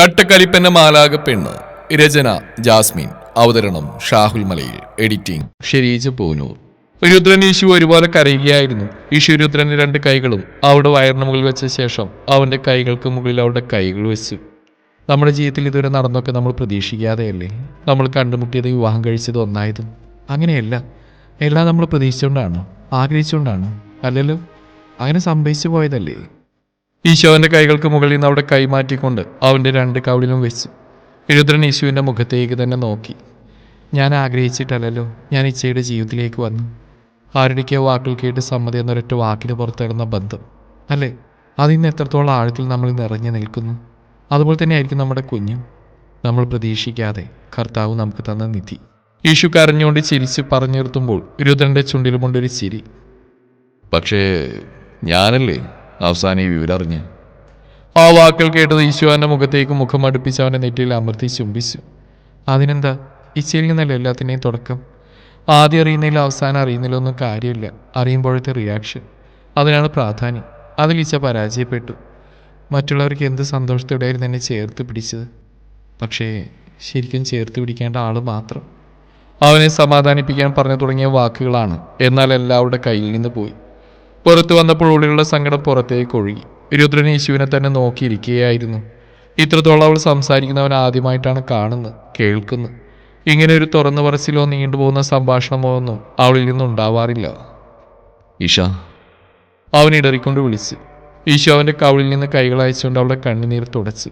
കട്ടക്കലിപ്പന്റെ മാലാക പെണ്ണ് രചന ജാസ്മിൻ. അവതരണം ഷാഹുൽ മലയിൽ. എഡിറ്റിംഗ് ഷെരീജ് പൂനൂർ. രുദ്രൻ ഈശു ഒരുപോലെ കരയുകയായിരുന്നു. ഈശു രുദ്രന്റെ രണ്ട് കൈകളും അവിടെ വയറിന് മുകളിൽ വെച്ച ശേഷം അവന്റെ കൈകൾക്ക് മുകളിൽ അവരുടെ കൈകൾ വെച്ചു. നമ്മുടെ ജീവിതത്തിൽ ഇതുവരെ നടന്നൊക്കെ നമ്മൾ പ്രതീക്ഷിക്കാതെയല്ലേ? നമ്മൾ കണ്ടുമുട്ടിയത് വിവാഹം കഴിച്ചത് ഒന്നായതും അങ്ങനെയല്ല. എല്ലാം നമ്മൾ പ്രതീക്ഷിച്ചുകൊണ്ടാണ് ആഗ്രഹിച്ചുകൊണ്ടാണ്. അല്ലല്ലോ? അങ്ങനെ സംഭവിച്ചു പോയതല്ലേ? ഈശോന്റെ കൈകൾക്ക് മുകളിൽ നിന്ന് അവിടെ കൈമാറ്റിക്കൊണ്ട് അവന്റെ രണ്ട് കവിളിലും വെച്ചു എഴുതരൻ യേശുവിന്റെ മുഖത്തേക്ക് തന്നെ നോക്കി. ഞാൻ ആഗ്രഹിച്ചിട്ടല്ലല്ലോ ഞാൻ ഇച്ചയുടെ ജീവിതത്തിലേക്ക് വന്നു. ആരുടെയൊക്കെയോ വാക്കുകൾ കേട്ട് സമ്മതി എന്നൊരൊറ്റ വാക്കിന് പുറത്തിടുന്ന ബന്ധം അല്ലേ? അതിന്ന് എത്രത്തോളം ആഴത്തിൽ നമ്മൾ നിറഞ്ഞു നിൽക്കുന്നു? അതുപോലെ തന്നെ ആയിരിക്കും നമ്മുടെ കുഞ്ഞും. നമ്മൾ പ്രതീക്ഷിക്കാതെ കർത്താവ് നമുക്ക് തന്ന നിധി. യേശു കരഞ്ഞുകൊണ്ട് ചിരിച്ച് പറഞ്ഞു നിർത്തുമ്പോൾ രുദ്രന്റെ ചുണ്ടിലുമുണ്ടൊരു ചിരി. പക്ഷേ ഞാനല്ലേ അവസാനം ഈ വിവരറിഞ്ഞ് ആ വാക്കുകൾ കേട്ടത് ഈശോന്റെ മുഖത്തേക്ക് മുഖം അടുപ്പിച്ച് അവനെ നെറ്റിയിൽ അമർത്തി ചുംബിച്ചു. അതിനെന്താ? ഇച്ചയിൽ നിന്നല്ല എല്ലാത്തിനെയും തുടക്കം? ആദ്യം അറിയുന്നതിൽ അവസാനം അറിയുന്നതിലൊന്നും കാര്യമില്ല. അറിയുമ്പോഴത്തെ റിയാക്ഷൻ അതിനാണ് പ്രാധാന്യം. അതിൽ ഈച്ച പരാജയപ്പെട്ടു. മറ്റുള്ളവർക്ക് എന്ത് സന്തോഷത്തോടെയായിരുന്നു എന്നെ ചേർത്ത് പിടിച്ചത്? പക്ഷേ ശരിക്കും ചേർത്ത് പിടിക്കേണ്ട ആൾ മാത്രം. അവനെ സമാധാനിപ്പിക്കാൻ പറഞ്ഞു തുടങ്ങിയ വാക്കുകളാണ്. എന്നാൽ എല്ലാവരുടെ കയ്യിൽ നിന്ന് പോയി. പുറത്തു വന്നപ്പോൾ ഉള്ളിലുള്ള സങ്കടം പുറത്തേക്ക് ഒഴുകി രുദ്രൻ യേശുവിനെ തന്നെ നോക്കിയിരിക്കുകയായിരുന്നു. ഇത്രത്തോളം അവൾ സംസാരിക്കുന്നവൻ ആദ്യമായിട്ടാണ് കാണുന്നത് കേൾക്കുന്നത് ഇങ്ങനെ ഒരു തുറന്നു പറച്ചിലോ നീണ്ടുപോകുന്ന സംഭാഷണമോ ഒന്നും അവളിൽ നിന്നുണ്ടാവാറില്ല. ഇഷ അവൻ ഇടറിക്കൊണ്ട് വിളിച്ചു. ഈശോ അവന്റെ കവിളിൽ നിന്ന് കൈകൾ അയച്ചുകൊണ്ട് അവളുടെ കണ്ണുനീർ തുടച്ചു.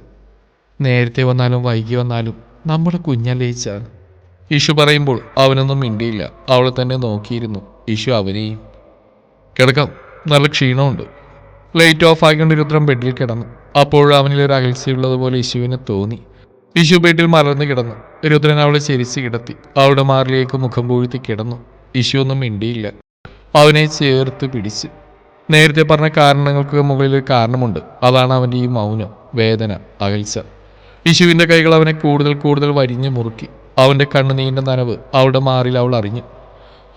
നേരത്തെ വന്നാലും വൈകി വന്നാലും നമ്മുടെ കുഞ്ഞല്ലേച്ചാൽ ഈശു? പറയുമ്പോൾ അവനൊന്നും മിണ്ടിയില്ല. അവളെ തന്നെ നോക്കിയിരുന്നു. ഈശു അവനെയും കിടക്കാം. നല്ല ക്ഷീണമുണ്ട്. ലൈറ്റ് ഓഫ് ആയിക്കൊണ്ട് രുദ്രം ബെഡിൽ കിടന്നു. അപ്പോൾ അവനിൽ ഒരു അകൽച്ചയുള്ളതുപോലെ യശുവിന് തോന്നി. യശു ബെഡിൽ മലർന്നു കിടന്നു. രുദ്രൻ അവളെ ചെരിച്ച് കിടത്തി. അവളുടെ മാറിലേക്ക് മുഖം പൂഴ്ത്തി കിടന്നു. യശു ഒന്നും മിണ്ടിയില്ല. അവനെ ചേർത്ത് പിടിച്ച്. നേരത്തെ പറഞ്ഞ കാരണങ്ങൾക്ക് മുകളിൽ ഒരു കാരണമുണ്ട്. അതാണ് അവന്റെ ഈ മൗനം വേദന അകൽച്ച. യശുവിന്റെ കൈകൾ അവനെ കൂടുതൽ കൂടുതൽ വരിഞ്ഞു മുറുക്കി. അവന്റെ കണ്ണുനീണ്ട നനവ് അവളുടെ മാറിൽ അവൾ അറിഞ്ഞു.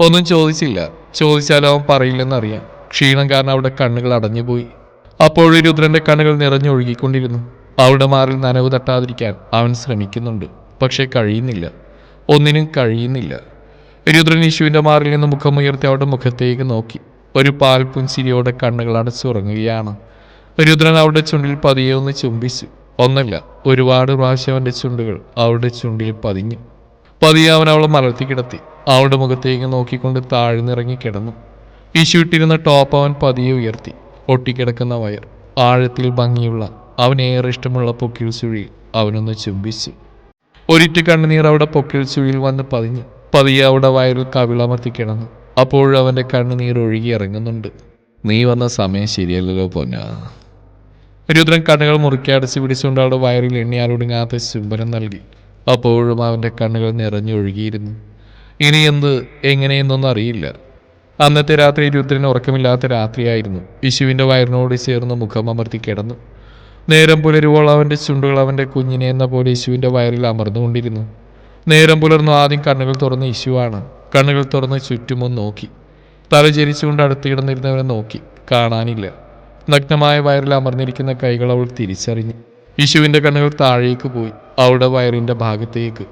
ഒന്നും ചോദിച്ചില്ല. ചോദിച്ചാലും അവൻ പറയില്ലെന്നറിയാം. ക്ഷീണം കാരണം അവളുടെ കണ്ണുകൾ അടഞ്ഞുപോയി. അപ്പോഴും രുദ്രന്റെ കണ്ണുകൾ നിറഞ്ഞൊഴുകിക്കൊണ്ടിരുന്നു. അവളുടെ മാറിൽ നനവ് തട്ടാതിരിക്കാൻ അവൻ ശ്രമിക്കുന്നുണ്ട്. പക്ഷേ കഴിയുന്നില്ല. ഒന്നിനും കഴിയുന്നില്ല. രുദ്രൻ യേശുവിന്റെ മാറിൽ നിന്ന് മുഖമുയർത്തി അവളുടെ മുഖത്തേക്ക് നോക്കി. ഒരു പാൽപുൻചിരിയോടെ കണ്ണുകൾ അടച്ചുറങ്ങുകയാണ്. രുദ്രൻ അവളുടെ ചുണ്ടിൽ പതിയെ ഒന്ന് ചുംബിച്ചു. ഒന്നല്ല ഒരുപാട് പ്രാവശ്യം അവന്റെ ചുണ്ടുകൾ അവളുടെ ചുണ്ടിൽ പതിഞ്ഞു. പതിയെ അവൻ അവളെ മലർത്തി കിടത്തി. അവളുടെ മുഖത്തേക്ക് നോക്കിക്കൊണ്ട് താഴ്ന്നിറങ്ങി കിടന്നു. ഇശുവിട്ടിരുന്ന ടോപ്പ് അവൻ പതിയെ ഉയർത്തി. ഒട്ടിക്കിടക്കുന്ന വയർ ആഴത്തിൽ ഭംഗിയുള്ള അവനേറെ ഇഷ്ടമുള്ള പൊക്കിൽ ചുഴിയിൽ അവനൊന്ന് ചുംബിച്ചു. ഒരിറ്റ് കണ്ണുനീർ അവിടെ പൊക്കിൽ ചുഴിയിൽ വന്ന് പതിഞ്ഞ്. പതിയെ അവിടെ വയറിൽ കവിളമർത്തി കിടന്നു. അപ്പോഴും അവന്റെ കണ്ണുനീർ ഒഴുകി ഇറങ്ങുന്നുണ്ട്. നീ വന്ന സമയം ശരിയല്ലല്ലോ പൊന്ന. രുദ്രൻ കണ്ണുകൾ മുറുക്കി അടച്ച് പിടിച്ചുകൊണ്ട് അവളുടെ വയറിൽ എണ്ണിയാലൊടുങ്ങാത്ത ചുംബനം നൽകി. അപ്പോഴും അവന്റെ കണ്ണുകൾ നിറഞ്ഞൊഴുകിയിരുന്നു. ഇനി എന്ത് എങ്ങനെയെന്നൊന്നും അറിയില്ല. അന്നത്തെ രാത്രി രുദ്രന് ഉറക്കമില്ലാത്ത രാത്രിയായിരുന്നു. വിശുവിന്റെ വയറിനോട് ചേർന്ന് മുഖം അമർത്തി കിടന്നു. നേരം പുലരുവോൾ അവന്റെ ചുണ്ടുകൾ അവന്റെ കുഞ്ഞിനെ എന്ന പോലെ യേശുവിന്റെ വയറിൽ അമർന്നുകൊണ്ടിരുന്നു. നേരം പുലർന്നു ആദ്യം കണ്ണുകൾ തുറന്ന് യേശുവാണ്. കണ്ണുകൾ തുറന്ന് ചുറ്റുമൊന്ന് നോക്കി. തല ചരിച്ചുകൊണ്ട് അടുത്ത് കിടന്നിരുന്നവനെ നോക്കി. കാണാനില്ല. നഗ്നമായ വയറിൽ അമർന്നിരിക്കുന്ന കൈകൾ അവൾ തിരിച്ചറിഞ്ഞു. യേശുവിന്റെ കണ്ണുകൾ താഴേക്ക് പോയി അവളുടെ വയറിന്റെ ഭാഗത്തേക്ക്.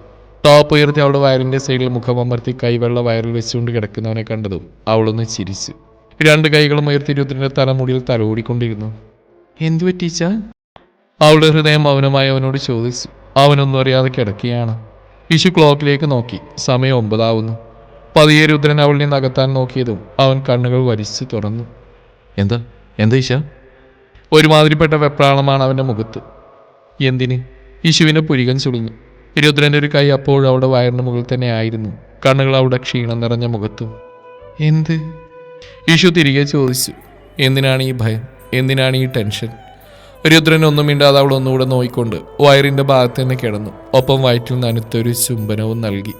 ടോപ്പ് ഉയർത്തി അവളുടെ വയറിന്റെ സൈഡിൽ മുഖം അമർത്തി കൈവെള്ള വയറിൽ വെച്ചുകൊണ്ട് കിടക്കുന്നവനെ കണ്ടതും അവളൊന്ന് ചിരിച്ചു. രണ്ട് കൈകളും ഉയർത്തി രുദ്രന്റെ തലമുടിയിൽ തലോടിക്കൊണ്ടിരുന്നു. എന്തു പറ്റീച്ച അവളുടെ ഹൃദയം മൗനമായി അവനോട് ചോദിച്ചു. അവനൊന്നും അറിയാതെ കിടക്കുകയാണ്. യേശു ക്ലോക്കിലേക്ക് നോക്കി. സമയം ഒമ്പതാവുന്നു. പതിയെ രുദ്രൻ അവളിനെ നകത്താൻ നോക്കിയതും അവൻ കണ്ണുകൾ വരിച്ചു തുറന്നു. എന്താ? എന്താ ഈശ? ഒരുമാതിരിപ്പെട്ട വെപ്രാളമാണ് അവന്റെ മുഖത്ത്. എന്തിന്? യേശുവിനെ പുരികൻ ചുളിഞ്ഞു രുദ്രന്റെ ഒരു കൈ അപ്പോഴും അവളുടെ വയറിന് മുകളിൽ തന്നെ ആയിരുന്നു. കണ്ണുകൾ അവിടെ ക്ഷീണം നിറഞ്ഞ മുഖത്തും. എന്ത്? യേശു തിരികെ ചോദിച്ചു എന്തിനാണ് ഈ ഭയം? എന്തിനാണ് ഈ ടെൻഷൻ? രുദ്രൻ ഒന്നും മിണ്ടാതെ അവൾ ഒന്നുകൂടെ നോയിക്കൊണ്ട് വയറിന്റെ ഭാഗത്ത് തന്നെ കിടന്നു. ഒപ്പം വയറ്റിൽ നനുത്തൊരു ചുംബനവും നൽകി.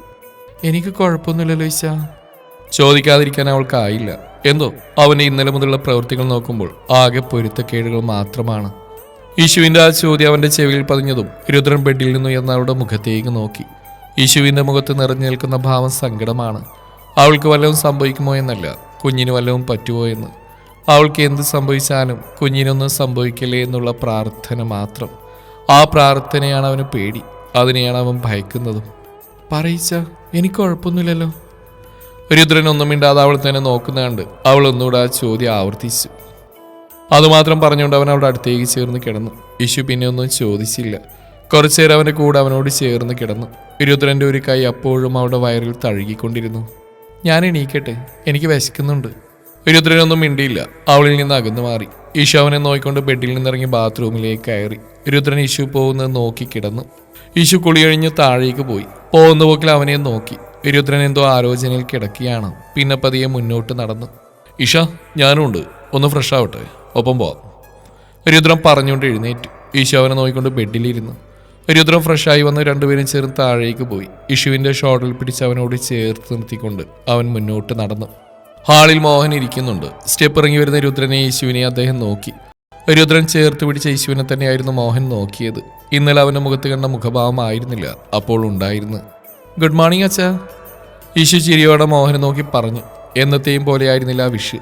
എനിക്ക് കുഴപ്പമൊന്നുമില്ലല്ലോ ഈശ. ചോദിക്കാതിരിക്കാൻ അവൾക്കായില്ല. എന്തോ? അവന്റെ ഇന്നലെ മുതലുള്ള പ്രവൃത്തികൾ നോക്കുമ്പോൾ ആകെ പൊരുത്തക്കേടുകൾ മാത്രമാണ്. യേശുവിന്റെ ആ ചോദ്യം അവന്റെ ചെവിയിൽ പതിഞ്ഞതും രുദ്രൻ ബെഡിൽ നിന്ന് അവളുടെ മുഖത്തേക്ക് നോക്കി. യേശുവിന്റെ മുഖത്ത് നിറഞ്ഞു നിൽക്കുന്ന ഭാവം സങ്കടമാണ്. അവൾക്ക് വല്ലതും സംഭവിക്കുമോ എന്നല്ല കുഞ്ഞിന് വല്ലതും പറ്റുമോ എന്ന്. അവൾക്ക് എന്ത് സംഭവിച്ചാലും കുഞ്ഞിനൊന്നും സംഭവിക്കില്ലേ എന്നുള്ള പ്രാർത്ഥന മാത്രം. ആ പ്രാർത്ഥനയാണ് അവന് പേടി. അതിനെയാണ് അവൻ ഭയക്കുന്നതും. പറയിച്ച എനിക്ക് കുഴപ്പമൊന്നുമില്ലല്ലോ. രുദ്രൻ ഒന്നും മിണ്ടാതെ അവൾ തന്നെ നോക്കുന്ന അവൾ ഒന്നുകൂടെ ആ ചോദ്യം ആവർത്തിച്ചു. അതുമാത്രം പറഞ്ഞുകൊണ്ട് അവൻ അവളുടെ അടുത്തേക്ക് ചേർന്ന് കിടന്നു. യശു പിന്നെ ഒന്നും ചോദിച്ചില്ല. കുറച്ചേരം അവന്റെ കൂടെ അവനോട് ചേർന്ന് കിടന്നു. ഇരുപത്തിരണ്ട് ഒരു കൈ അപ്പോഴും അവളുടെ വയറിൽ തഴുകിക്കൊണ്ടിരുന്നു. ഞാൻ എണീക്കട്ടെ. എനിക്ക് വിശക്കുന്നുണ്ട്. ഇരുപത്തിരണ്ടൊന്നും മിണ്ടിയില്ല. അവളിൽ നിന്ന് അകന്നു മാറി. ഈശു അവനെ നോക്കിക്കൊണ്ട് ബെഡിൽ നിന്നിറങ്ങി ബാത്റൂമിലേക്ക് കയറി. ഇരുപത്തിരൻ ഇഷു പോകുന്നത് നോക്കി കിടന്നു. ഇഷു കുളി കഴിഞ്ഞ് താഴേക്ക് പോയി. പോകുന്ന പോക്കിൽ അവനെ നോക്കി. രുദ്രൻ എന്തോ ആലോചനയിൽ കിടക്കുകയാണ്. പിന്നെ പതിയെ മുന്നോട്ട് നടന്നു. ഇഷ ഞാനുണ്ട് ഒന്ന് ഫ്രഷ് ആവട്ടെ ഒപ്പം പോവാം രുദ്രം പറഞ്ഞുകൊണ്ട് എഴുന്നേറ്റു. ഈശോ അവനെ നോക്കിക്കൊണ്ട് ബെഡിലിരുന്നു. രുദ്രം ഫ്രഷായി വന്ന് രണ്ടുപേരും ചേർന്ന് താഴേക്ക് പോയി. ഇഷുവിന്റെ ഷോട്ടിൽ പിടിച്ച് അവനോട് ചേർത്ത് നിർത്തിക്കൊണ്ട് അവൻ മുന്നോട്ട് നടന്നു. ഹാളിൽ മോഹൻ ഇരിക്കുന്നുണ്ട്. സ്റ്റെപ്പ് ഇറങ്ങി വരുന്ന രുദ്രനെ യേശുവിനെ അദ്ദേഹം നോക്കി. രുദ്രൻ ചേർത്ത് പിടിച്ച യേശുവിനെ തന്നെയായിരുന്നു മോഹൻ നോക്കിയത്. ഇന്നലെ അവന്റെ മുഖത്ത് കണ്ട മുഖഭാവമായിരുന്നില്ല അപ്പോൾ ഉണ്ടായിരുന്നു. ഗുഡ് മോർണിംഗ് അച്ഛാ. യേശു ചിരിയോടെ മോഹനെ നോക്കി പറഞ്ഞു. എന്നത്തെയും പോലെയായിരുന്നില്ല ആ വിഷ്.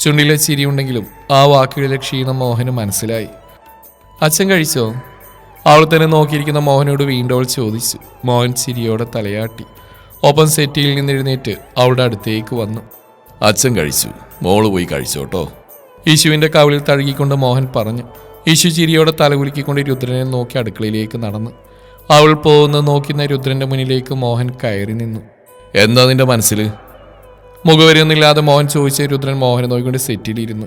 ചുണ്ടിലെ ചിരിയുണ്ടെങ്കിലും ആ വാക്കുകളിലെ ക്ഷീണം മോഹന് മനസ്സിലായി. അച്ഛൻ കഴിച്ചോ? അവൾ തന്നെ നോക്കിയിരിക്കുന്ന മോഹനോട് വീണ്ടും അവൾ ചോദിച്ചു. മോഹൻ ചിരിയോടെ തലയാട്ടി. ഒപ്പം സെറ്റിയിൽ നിന്ന് എഴുന്നേറ്റ് അവളുടെ അടുത്തേക്ക് വന്നു. അച്ഛൻ കഴിച്ചു. മോൾ പോയി കഴിച്ചോട്ടോ. യേശുവിന്റെ കവിളിൽ തഴുകിക്കൊണ്ട് മോഹൻ പറഞ്ഞു. യേശു ചിരിയോടെ തലകുലുക്കിക്കൊണ്ട് രുദ്രനെ നോക്കി അടുക്കളയിലേക്ക് നടന്നു. അവൾ പോകുന്ന നോക്കുന്ന രുദ്രന്റെ മുന്നിലേക്ക് മോഹൻ കയറി നിന്നു. എന്താ നിന്റെ മനസ്സിൽ മുഖവരിയൊന്നുമില്ലാതെ മോഹൻ ചോദിച്ച രുദ്രൻ മോഹനെ നോക്കിക്കൊണ്ട് സെറ്റിലിരുന്നു.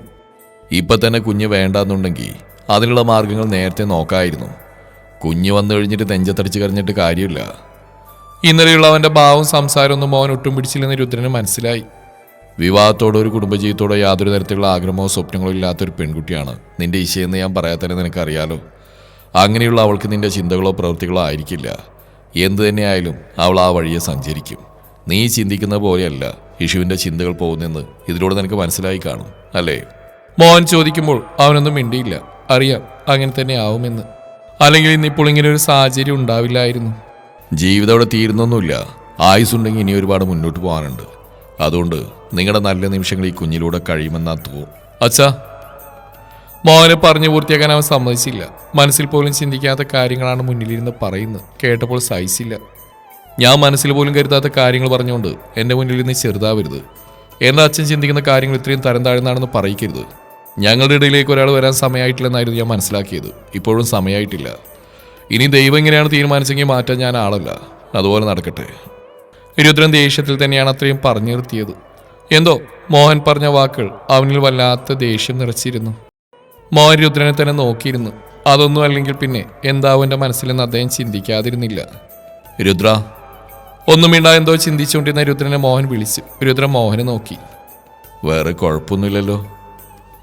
ഇപ്പൊ തന്നെ കുഞ്ഞ് വേണ്ടാന്നുണ്ടെങ്കിൽ അതിനുള്ള മാർഗങ്ങൾ നേരത്തെ നോക്കായിരുന്നു. കുഞ്ഞ് വന്നു കഴിഞ്ഞിട്ട് നെഞ്ചത്തടിച്ച് കറിഞ്ഞിട്ട് കാര്യമില്ല. ഇന്നലെയുള്ള അവന്റെ ഭാവവും സംസാരമൊന്നും മോഹൻ ഒട്ടും പിടിച്ചില്ലെന്ന് രുദ്രന് മനസ്സിലായി. വിവാഹത്തോടോ ഒരു കുടുംബജീവിതത്തോടോ യാതൊരു തരത്തിലുള്ള ആഗ്രഹമോ സ്വപ്നങ്ങളോ ഇല്ലാത്തൊരു പെൺകുട്ടിയാണ്. നിന്റെ ഇശയെന്ന് ഞാൻ പറയാത്തന്നെ നിനക്കറിയാലോ. അങ്ങനെയുള്ള അവൾക്ക് നിന്റെ ചിന്തകളോ പ്രവൃത്തികളോ ആയിരിക്കില്ല. എന്തു തന്നെയായാലും അവൾ ആ വഴിയെ സഞ്ചരിക്കും. നീ ചിന്തിക്കുന്ന പോലെയല്ല. യശുവിന്റെ ചിന്തകൾ പോകുന്നെന്ന് ഇതിലൂടെ നിനക്ക് മനസ്സിലായി കാണും അല്ലേ? മോഹൻ ചോദിക്കുമ്പോൾ അവനൊന്നും മിണ്ടിയില്ല. അറിയാം അങ്ങനെ തന്നെ ആവുമെന്ന്. അല്ലെങ്കിൽ ഇന്നിപ്പോൾ ഇങ്ങനെ ഒരു സാഹചര്യം ഉണ്ടാവില്ലായിരുന്നു. ജീവിതം അവിടെ തീരുന്നൊന്നുമില്ല. ആയുസ്സുണ്ടെങ്കിൽ ഇനി ഒരുപാട് മുന്നോട്ട് പോകാനുണ്ട്. അതുകൊണ്ട് നിങ്ങളുടെ നല്ല നിമിഷങ്ങൾ ഈ കുഞ്ഞിലൂടെ കഴിയുമെന്നാ തോന്നും അച്ഛാ മോഹനെ പറഞ്ഞു പൂർത്തിയാക്കാൻ അവൻ സമ്മതിച്ചില്ല. മനസ്സിൽ പോലും ചിന്തിക്കാത്ത കാര്യങ്ങളാണ് മുന്നിലിരുന്ന് പറയുന്നത്. കേട്ടപ്പോൾ സഹിച്ചില്ല. ഞാൻ മനസ്സിൽ പോലും കരുതാത്ത കാര്യങ്ങൾ പറഞ്ഞുകൊണ്ട് എന്റെ മുന്നിൽ നിന്ന് ചെറുതാവരുത്. എന്റെ അച്ഛൻ ചിന്തിക്കുന്ന കാര്യങ്ങൾ ഇത്രയും തരം താഴ്ന്നാണെന്ന് പറയിക്കരുത്. ഞങ്ങളുടെ ഇടയിലേക്ക് ഒരാൾ വരാൻ സമയമായിട്ടില്ലെന്നായിരുന്നു ഞാൻ മനസ്സിലാക്കിയത്. ഇപ്പോഴും സമയമായിട്ടില്ല. ഇനി ദൈവം എങ്ങനെയാണ് തീരുമാനിച്ചെങ്കിൽ മാറ്റാൻ ഞാൻ ആളല്ല. അതുപോലെ നടക്കട്ടെ. രുദ്രൻ ദേഷ്യത്തിൽ തന്നെയാണ് അത്രയും പറഞ്ഞു നിർത്തിയത്. എന്തോ മോഹൻ പറഞ്ഞ വാക്കുകൾ അവനിൽ വല്ലാത്ത ദേഷ്യം നിറച്ചിരുന്നു. മോഹൻ രുദ്രനെ തന്നെ നോക്കിയിരുന്നു. അതൊന്നും അല്ലെങ്കിൽ പിന്നെ എന്താവും എന്റെ മനസ്സിലെന്ന് അദ്ദേഹം ചിന്തിക്കാതിരുന്നില്ല. രുദ്ര ഒന്നും മിണ്ടാ എന്തോ ചിന്തിച്ചുകൊണ്ടിരുന്ന രുദ്രനെ മോഹൻ വിളിച്ചു. രുദ്രൻ മോഹനെ നോക്കി. വേറെ കുഴപ്പമൊന്നുമില്ലല്ലോ.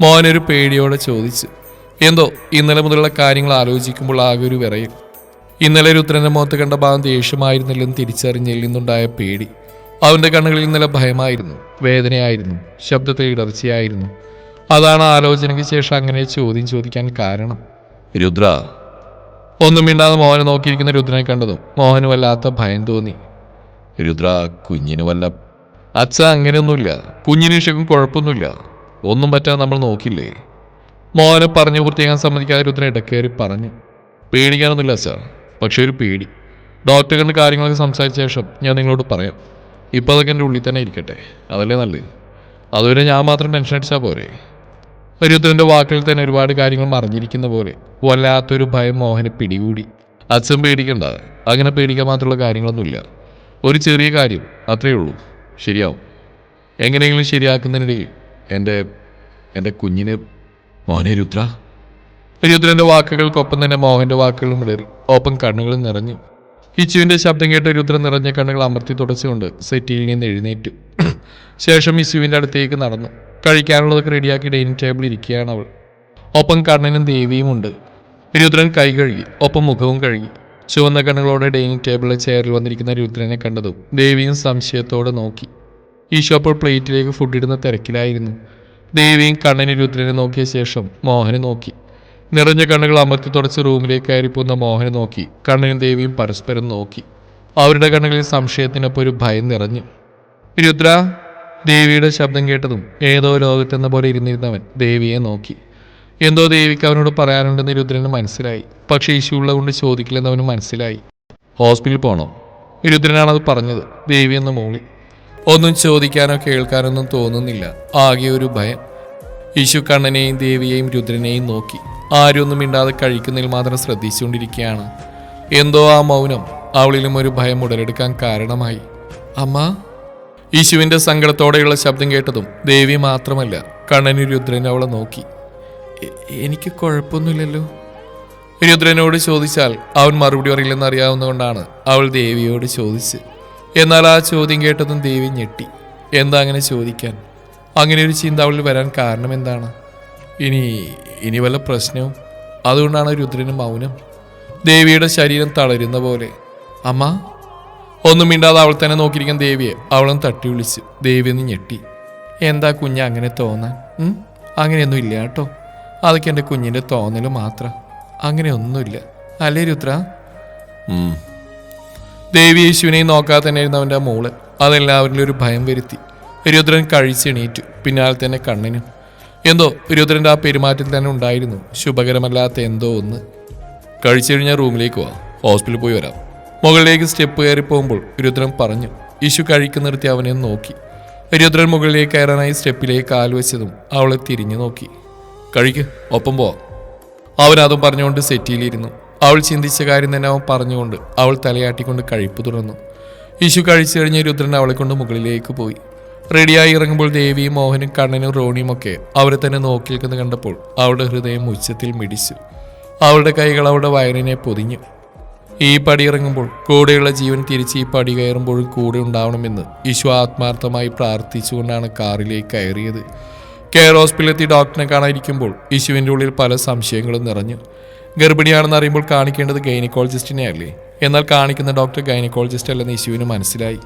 മോഹൻ ഒരു പേടിയോടെ ചോദിച്ചു. എന്തോ ഇന്നലെ മുതലുള്ള കാര്യങ്ങൾ ആലോചിക്കുമ്പോൾ ആകെ ഒരു വിറയും ഇന്നലെ രുദ്രന്റെ മുഖത്ത് കണ്ട ഭാവം ദേഷ്യമായിരുന്നില്ലെന്ന് തിരിച്ചറിഞ്ഞിൽ നിന്നുണ്ടായ പേടി. അവന്റെ കണ്ണുകളിൽ ഇന്നലെ ഭയമായിരുന്നു വേദനയായിരുന്നു ശബ്ദത്തിൽ ഇടർച്ചയായിരുന്നു. അതാണ് ആലോചനയ്ക്ക് ശേഷം അങ്ങനെ ചോദ്യം ചോദിക്കാൻ കാരണം. രുദ്ര. ഒന്നും മിണ്ടാതെ മോഹനെ നോക്കിയിരിക്കുന്ന രുദ്രനെ കണ്ടതും മോഹന് വല്ലാത്ത ഭയം തോന്നി. രുദ്ര കുഞ്ഞിന് വല്ല അച്ഛ അങ്ങനെയൊന്നുമില്ല. കുഞ്ഞിന് ശേഷം കുഴപ്പമൊന്നുമില്ല. ഒന്നും പറ്റാതെ നമ്മൾ നോക്കില്ലേ മോനെ പറഞ്ഞു പൂർത്തിയാക്കാൻ സമ്മതിക്കാതെ രുദ്രൻ ഇടക്കേറി പറഞ്ഞു. പേടിക്കാനൊന്നുമില്ല സർ പക്ഷേ ഒരു പേടി. ഡോക്ടറെ കണ്ട് കാര്യങ്ങളൊക്കെ സംസാരിച്ച ശേഷം ഞാൻ നിങ്ങളോട് പറയാം. ഇപ്പോൾ അതൊക്കെ എന്റെ ഉള്ളിൽ തന്നെ ഇരിക്കട്ടെ. അതല്ലേ നല്ലത്. അതുവരെ ഞാൻ മാത്രം ടെൻഷൻ അടിച്ചാൽ പോരെ. രുദ്രന്റെ വാക്കുകളിൽ തന്നെ ഒരുപാട് കാര്യങ്ങൾ മറിഞ്ഞിരിക്കുന്ന പോലെ വല്ലാത്തൊരു ഭയം മോഹനെ പിടികൂടി. അച്ഛൻ പേടിക്കണ്ട. അങ്ങനെ പേടിക്കാൻ മാത്രമുള്ള കാര്യങ്ങളൊന്നുമില്ല. ഒരു ചെറിയ കാര്യം അത്രയേ ഉള്ളൂ. ശരിയാവും. എങ്ങനെയെങ്കിലും ശരിയാക്കുന്നതിനിടയിൽ എന്റെ എന്റെ കുഞ്ഞിന് മോനെ രുദ്ര. രുദ്രന്റെ വാക്കുകൾക്കൊപ്പം തന്നെ മോഹന്റെ വാക്കുകളും ഇടറി. ഒപ്പം കണ്ണുകളും നിറഞ്ഞു. ഇച്ചുവിന്റെ ശബ്ദം കേട്ട് രുദ്രൻ നിറഞ്ഞ കണ്ണുകൾ അമർത്തി തുടച്ചുകൊണ്ട് സെറ്റിയിൽ നിന്ന് എഴുന്നേറ്റു. ശേഷം ഇസുവിന്റെ അടുത്തേക്ക് നടന്നു. കഴിക്കാനുള്ളതൊക്കെ റെഡിയാക്കി ഡൈനിങ് ടേബിൾ ഇരിക്കുകയാണ് അവൾ. ഒപ്പം കണ്ണനും ദേവിയുമുണ്ട്. രുദ്രൻ കൈ കഴുകി ഒപ്പം മുഖവും കഴുകി. ചുവന്ന കണ്ണുകളോടെ ഡൈനിങ് ടേബിളിൽ ചെയറിൽ വന്നിരിക്കുന്ന രുദ്രനെ കണ്ടതും ദേവിയും സംശയത്തോടെ നോക്കി. ഈശോ അപ്പോൾ പ്ലേറ്റിലേക്ക് ഫുഡ് ഇടുന്ന തിരക്കിലായിരുന്നു. ദേവിയും കണ്ണനെ രുദ്രനെ നോക്കിയ ശേഷം മോഹനെ നോക്കി. നിറഞ്ഞ കണ്ണുകൾ അമർത്തി തുടച്ച് റൂമിലേക്ക് കയറിപ്പോകുന്ന മോഹനെ നോക്കി. കണ്ണനും ദേവിയും പരസ്പരം നോക്കി. അവരുടെ കണ്ണുകളിൽ സംശയത്തിനൊപ്പം ഒരു ഭയം നിറഞ്ഞു. രുദ്ര ദേവിയുടെ ശബ്ദം കേട്ടതും ഏതോ ലോകത്തെന്ന പോലെ ഇരുന്നിരുന്നവൻ ദേവിയെ നോക്കി. എന്തോ ദേവിക്ക് അവനോട് പറയാനുണ്ടെന്ന് രുദ്രന് മനസ്സിലായി. പക്ഷേ ഇഷ്യൂ ഉള്ളതുകൊണ്ട് ചോദിക്കില്ലെന്ന് അവന് മനസ്സിലായി. ഹോസ്പിറ്റലിൽ പോകണോ അത് പറഞ്ഞത്. ദേവി എന്ന മോളി. ഒന്നും ചോദിക്കാനോ കേൾക്കാനൊന്നും തോന്നുന്നില്ല. ആകെ ഒരു ഭയം. യശു കണ്ണനെയും ദേവിയെയും രുദ്രനെയും നോക്കി. ആരും ഒന്നും മിണ്ടാതെ കഴിക്കുന്നതിൽ മാത്രം ശ്രദ്ധിച്ചുകൊണ്ടിരിക്കുകയാണ്. എന്തോ ആ മൗനം അവളിലും ഒരു ഭയം ഉടലെടുക്കാൻ കാരണമായി. അമ്മ? യശുവിന്റെ സങ്കടത്തോടെയുള്ള ശബ്ദം കേട്ടതും ദേവി മാത്രമല്ല കണ്ണനും രുദ്രൻ അവളെ നോക്കി. "എ- എനിക്ക് കുഴപ്പമൊന്നുമില്ലല്ലോ. രുദ്രനോട് ചോദിച്ചാൽ അവൻ മറുപടി അറിയില്ലെന്ന് അറിയാവുന്നതുകൊണ്ടാണ് അവൾ ദേവിയോട് ചോദിച്ച് എന്നാൽ ആ ചോദ്യം കേട്ടതും ദേവി ഞെട്ടി. എന്താ അങ്ങനെ ചോദിക്കാൻ? അങ്ങനെ ഒരു ചിന്ത അവളിൽ വരാൻ കാരണം എന്താണ്? ഇനി ഇനി വല്ല പ്രശ്നവും? അതുകൊണ്ടാണ് രുദ്രന് മൗനം. ദേവിയുടെ ശരീരം തളരുന്ന പോലെ. അമ്മ? ഒന്നും മിണ്ടാതെ അവൾ തന്നെ നോക്കിയിരിക്കാൻ ദേവിയെ അവളും തട്ടി വിളിച്ചു. ദേവി ഞെട്ടി. എന്താ കുഞ്ഞ അങ്ങനെ തോന്നാൻ? അങ്ങനെയൊന്നും ഇല്ല കേട്ടോ. അതൊക്കെ എന്റെ കുഞ്ഞിന്റെ തോന്നൽ മാത്രം. അങ്ങനെയൊന്നുമില്ല അല്ലേ രുദ്ര. ദേവി യേശുവിനെയും നോക്കാതെ തന്നെയായിരുന്നു അവന്റെ ആ മോൾ. അതെല്ലാവരിലും ഒരു ഭയം വരുത്തി. രുദ്രൻ കഴിച്ചെണീറ്റു പിന്നാലെ തന്നെ കണ്ണിനും. എന്തോ രുദ്രന്റെ ആ പെരുമാറ്റത്തിൽ തന്നെ ഉണ്ടായിരുന്നു. ശുഭകരമല്ലാത്ത എന്തോ ഒന്ന്. കഴിച്ചു കഴിഞ്ഞാൽ റൂമിലേക്ക് പോവാം ഹോസ്പിറ്റലിൽ പോയി വരാം. മുകളിലേക്ക് സ്റ്റെപ്പ് കയറി പോകുമ്പോൾ രുദ്രൻ പറഞ്ഞു യശു കഴിക്കു നിർത്തി അവനെ നോക്കി. രുദ്രൻ മുകളിലേക്ക് കയറാനായി സ്റ്റെപ്പിലേക്ക് കാൽ വെച്ചതും അവളെ തിരിഞ്ഞു നോക്കി. കഴിക്ക് ഒപ്പം പോവാം അവൻ അതും പറഞ്ഞുകൊണ്ട് സെറ്റിയിലിരുന്നു. അവൾ ചിന്തിച്ച കാര്യം തന്നെ അവൻ പറഞ്ഞുകൊണ്ട് അവൾ തലയാട്ടിക്കൊണ്ട് കഴിപ്പ് തുടർന്നു. യശു കഴിച്ചു കഴിഞ്ഞ് രുദ്രൻ അവളെ കൊണ്ട് മുകളിലേക്ക് പോയി. റെഡിയായി ഇറങ്ങുമ്പോൾ ദേവിയും മോഹനും കണ്ണനും റോണിയും ഒക്കെ അവരെ തന്നെ നോക്കി നിൽക്കുന്ന കണ്ടപ്പോൾ അവളുടെ ഹൃദയം ഉച്ചത്തിൽ മിടിച്ചു. അവളുടെ കൈകൾ അവളുടെ വയറിനെ പൊതിഞ്ഞു. ഈ പടി ഇറങ്ങുമ്പോൾ കൂടെയുള്ള ജീവൻ തിരിച്ച് ഈ പടി കയറുമ്പോഴും കൂടെ ഉണ്ടാവണമെന്ന് യശു ആത്മാർത്ഥമായി പ്രാർത്ഥിച്ചുകൊണ്ടാണ് കാറിലേക്ക് കയറിയത്. കെയർ ഹോസ്പിറ്റലിലെത്തി ഡോക്ടറിനെ കാണാതിരിക്കുമ്പോൾ യേശുവിന്റെ ഉള്ളിൽ പല സംശയങ്ങളും നിറഞ്ഞു. ഗർഭിണിയാണെന്ന് അറിയുമ്പോൾ കാണിക്കേണ്ടത് ഗൈനക്കോളജിസ്റ്റിനെ അല്ലേ? എന്നാൽ കാണിക്കുന്ന ഡോക്ടർ ഗൈനക്കോളജിസ്റ്റ് അല്ലെന്ന് യേശുവിന് മനസ്സിലായി.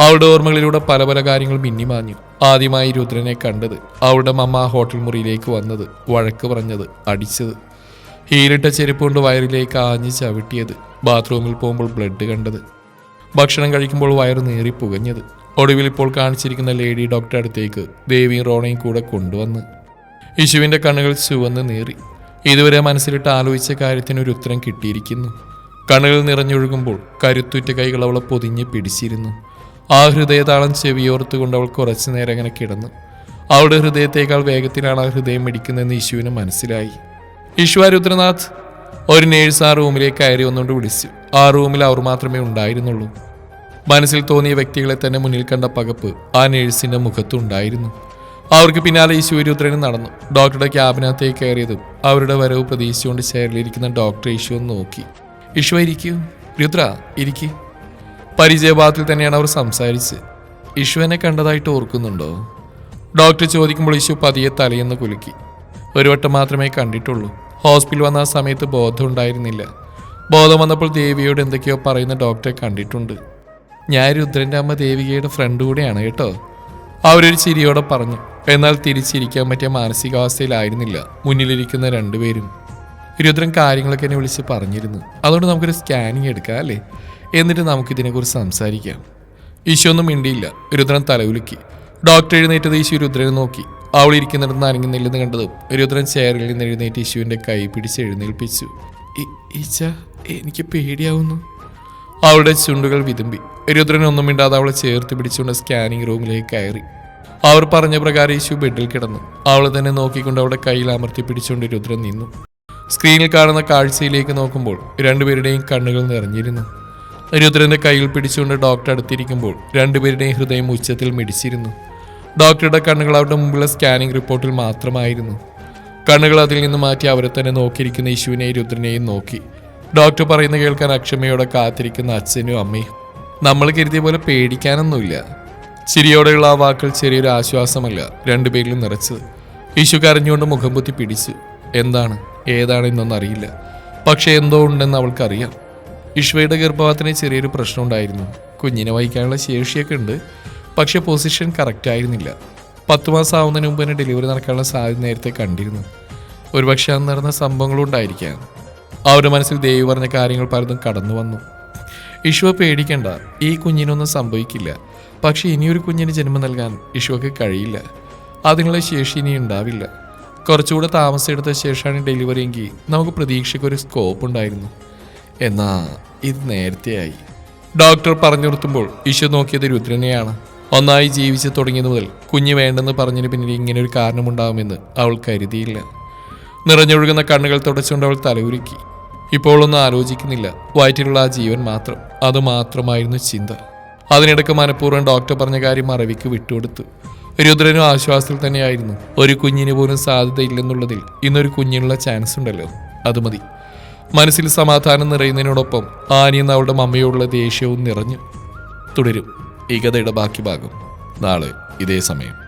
അവളുടെ ഓർമ്മകളിലൂടെ പല പല കാര്യങ്ങൾ മിന്നിമാഞ്ഞു ആദ്യമായി രുദ്രനെ കണ്ടത് അവളുടെ മമ്മ ഹോട്ടൽ മുറിയിലേക്ക് വന്നത് വഴക്ക് പറഞ്ഞത് അടിച്ചത്. ഹീലിട്ട ചെരുപ്പ് കൊണ്ട് വയറിലേക്ക് ആഞ്ഞ് ചവിട്ടിയത് ബാത്റൂമിൽ പോകുമ്പോൾ ബ്ലഡ് കണ്ടത്. ഭക്ഷണം കഴിക്കുമ്പോൾ വയറ് നേറി പുകഞ്ഞത് ഒടുവിൽ ഇപ്പോൾ കാണിച്ചിരിക്കുന്ന ലേഡി ഡോക്ടറെ അടുത്തേക്ക് ദേവിയും റോണയും കൂടെ കൊണ്ടുവന്ന്. യേശുവിന്റെ കണ്ണുകൾ ചുവന്ന് നേറി. ഇതുവരെ മനസ്സിലിട്ട് ആലോചിച്ച കാര്യത്തിന് ഒരു ഉത്തരം കിട്ടിയിരിക്കുന്നു. കണ്ണുകൾ നിറഞ്ഞൊഴുകുമ്പോൾ കരുത്തുറ്റ കൈകൾ അവളെ പൊതിഞ്ഞ് പിടിച്ചിരുന്നു. ആ ഹൃദയതാളം ചെവിയോർത്തുകൊണ്ട് അവൾ കുറച്ചു നേരം അങ്ങനെ കിടന്നു. അവളുടെ ഹൃദയത്തേക്കാൾ വേഗത്തിലാണ് ആ ഹൃദയം മിടിക്കുന്നതെന്ന് യേശുവിന് മനസ്സിലായി. ഈശ്വര രുദ്രനാഥ് ഒരു നേഴ്സ് ആ റൂമിലേക്ക് കയറി വന്നുകൊണ്ട് വിളിച്ചു. ആ റൂമിൽ അവർ മാത്രമേ ഉണ്ടായിരുന്നുള്ളൂ. മനസ്സിൽ തോന്നിയ വ്യക്തികളെ തന്നെ മുന്നിൽ കണ്ട പകപ്പ് ആ നേഴ്സിന്റെ മുഖത്തുണ്ടായിരുന്നു. അവർക്ക് പിന്നാലെ ഈ സൂര്യോദ്രനും നടന്നു. ഡോക്ടറുടെ ക്യാബിനകത്തേക്ക് കയറിയതും അവരുടെ വരവ് പ്രതീക്ഷിച്ചുകൊണ്ട് ചെയറിലിരിക്കുന്ന ഡോക്ടർ ഈശോ നോക്കി. ഈശോ ഇരിക്കൂ. രുദ്ര ഇരിക്കൂ. പരിചയഭാഗത്തിൽ തന്നെയാണ് അവർ സംസാരിച്ച്. ഈശുവിനെ കണ്ടതായിട്ട് ഓർക്കുന്നുണ്ടോ? ഡോക്ടർ ചോദിക്കുമ്പോൾ ഈശു പതിയെ തലയെന്ന് കുലുക്കി. ഒരു വട്ടം മാത്രമേ കണ്ടിട്ടുള്ളൂ. ഹോസ്പിറ്റൽ വന്ന ആ സമയത്ത് ബോധം ഉണ്ടായിരുന്നില്ല. ബോധം വന്നപ്പോൾ ദേവിയോട് എന്തൊക്കെയോ പറയുന്ന ഡോക്ടറെ കണ്ടിട്ടുണ്ട്. ഞാൻ രുദ്രന്റെ അമ്മ ദേവികയുടെ ഫ്രണ്ട് കൂടെയാണ് കേട്ടോ. അവരൊരു ചിരിയോടെ പറഞ്ഞു എന്നാൽ തിരിച്ചിരിക്കാൻ പറ്റിയ മാനസികാവസ്ഥയിലായിരുന്നില്ല. മുന്നിലിരിക്കുന്ന രണ്ടുപേരും. രുദ്രൻ കാര്യങ്ങളൊക്കെ എന്നെ വിളിച്ച് പറഞ്ഞിരുന്നു. അതുകൊണ്ട് നമുക്കൊരു സ്കാനിങ് എടുക്കാം അല്ലേ? എന്നിട്ട് നമുക്കിതിനെക്കുറിച്ച് സംസാരിക്കാം. ഈശോ ഒന്നും മിണ്ടിയില്ല. രുദ്രൻ തലകുലുക്കി. ഡോക്ടർ എഴുന്നേറ്റത് ഈശോ രുദ്രനെ നോക്കി. അവൾ ഇരിക്കുന്നിടത്ത് അനങ്ങുന്നില്ലെന്ന് കണ്ടതും രുദ്രൻ ചെയറിൽ നിന്ന് എഴുന്നേറ്റ് ഈശുവിന്റെ കൈ പിടിച്ച് എഴുന്നേൽപ്പിച്ചു. "ഇ- ഈച്ച എനിക്ക് പേടിയാവുന്നു. അവളുടെ ചുണ്ടുകൾ വിതുമ്പി. രുദ്രൻ ഒന്നും മിണ്ടാതെ അവളെ ചേർത്ത് പിടിച്ചുകൊണ്ട് സ്കാനിങ് റൂമിലേക്ക് കയറി. അവർ പറഞ്ഞ പ്രകാരം യേശു ബെഡിൽ കിടന്നു. അവളെ തന്നെ നോക്കിക്കൊണ്ട് അവളുടെ കയ്യിൽ അമർത്തി പിടിച്ചുകൊണ്ട് രുദ്രൻ നിന്നു. സ്ക്രീനിൽ കാണുന്ന കാഴ്ചയിലേക്ക് നോക്കുമ്പോൾ രണ്ടുപേരുടെയും കണ്ണുകൾ നിറഞ്ഞിരുന്നു. രുദ്രന്റെ കയ്യിൽ പിടിച്ചുകൊണ്ട് ഡോക്ടർ അടുത്തിരിക്കുമ്പോൾ രണ്ടുപേരുടെയും ഹൃദയം ഉച്ചത്തിൽ മിടിച്ചിരുന്നു. ഡോക്ടറുടെ കണ്ണുകൾ അവരുടെ മുമ്പുള്ള സ്കാനിംഗ് റിപ്പോർട്ടിൽ മാത്രമായിരുന്നു. കണ്ണുകൾ അതിൽ നിന്ന് മാറ്റി അവരെ തന്നെ നോക്കിയിരിക്കുന്ന യേശുവിനെയും രുദ്രനെയും നോക്കി. ഡോക്ടർ പറയുന്ന കേൾക്കാൻ അക്ഷമയോടെ കാത്തിരിക്കുന്ന അച്ഛനും അമ്മയും. നമ്മൾ കരുതിയ പോലെ പേടിക്കാനൊന്നുമില്ല. ചിരിയോടെയുള്ള ആ വാക്കുകൾ ചെറിയൊരു ആശ്വാസമല്ല രണ്ടുപേരിലും നിറച്ചത്. യേശു കരഞ്ഞുകൊണ്ട് മുഖം പൊത്തി പിടിച്ചു എന്താണ്? ഏതാണ് എന്നൊന്നും അറിയില്ല. പക്ഷേ എന്തോ ഉണ്ടെന്ന് അവൾക്കറിയാം. ഇഷ്വയുടെ ഗർഭപാത്രത്തിന് ചെറിയൊരു പ്രശ്നം ഉണ്ടായിരുന്നു. കുഞ്ഞിനെ വഹിക്കാനുള്ള ശേഷിയൊക്കെ ഉണ്ട് പക്ഷെ പൊസിഷൻ കറക്റ്റ് ആയിരുന്നില്ല. പത്ത് മാസം ആവുന്നതിന് മുമ്പ് തന്നെ ഡെലിവറി നടക്കാനുള്ള സാധ്യത നേരത്തെ കണ്ടിരുന്നു. ഒരുപക്ഷെ അന്ന് നടന്ന സംഭവങ്ങളുണ്ടായിരിക്കാം അവരുടെ മനസ്സിൽ ദേവി പറഞ്ഞ കാര്യങ്ങൾ പലതും കടന്നു വന്നു ഇഷ്വ പേടിക്കണ്ട. ഈ കുഞ്ഞിനൊന്നും സംഭവിക്കില്ല. പക്ഷേ ഇനിയൊരു കുഞ്ഞിന് ജന്മം നൽകാൻ ഈശോയ്ക്ക് കഴിയില്ല. അതിനുള്ള ശേഷി ഇനി ഉണ്ടാവില്ല. കുറച്ചുകൂടെ താമസം എടുത്ത ശേഷമാണ് ഡെലിവറി എങ്കിൽ നമുക്ക് പ്രതീക്ഷയ്ക്കൊരു സ്കോപ്പ് ഉണ്ടായിരുന്നു. എന്നാ ഇത് നേരത്തെയായി. ഡോക്ടർ പറഞ്ഞു നിർത്തുമ്പോൾ ഈശോ നോക്കിയത് രുദ്രനെയാണ്. ഒന്നായി ജീവിച്ചു തുടങ്ങിയത് മുതൽ കുഞ്ഞ് വേണ്ടെന്ന് പറഞ്ഞതിന് പിന്നിൽ ഇങ്ങനെ ഒരു കാരണമുണ്ടാകുമെന്ന് അവൾ കരുതിയില്ല. നിറഞ്ഞൊഴുകുന്ന കണ്ണുകൾ തുടച്ചുകൊണ്ട് അവൾ തലകുരുക്കി ഇപ്പോൾ ഒന്നും ആലോചിക്കുന്നില്ല. വയറ്റിലുള്ള ആ ജീവൻ മാത്രം. അത് മാത്രമായിരുന്നു ചിന്ത. അതിനിടയ്ക്ക് മനഃപൂർവം ഡോക്ടർ പറഞ്ഞ കാര്യം മറവിക്ക് വിട്ടുകൊടുത്തു. രുദ്രനും ആശ്വാസത്തിൽ തന്നെയായിരുന്നു. ഒരു കുഞ്ഞിന് പോലും സാധ്യതയില്ലെന്നുള്ളതിൽ ഇന്നൊരു കുഞ്ഞിനുള്ള ചാൻസ് ഉണ്ടല്ലോ. അത് മതി. മനസ്സിൽ സമാധാനം നിറയുന്നതിനോടൊപ്പം ആനിയെന്ന് അവളുടെ മമ്മയോടുള്ള ദേഷ്യവും നിറഞ്ഞു. തുടരും. ഈ കഥയുടെ ബാക്കി ഭാഗം. നാളെ ഇതേ സമയം.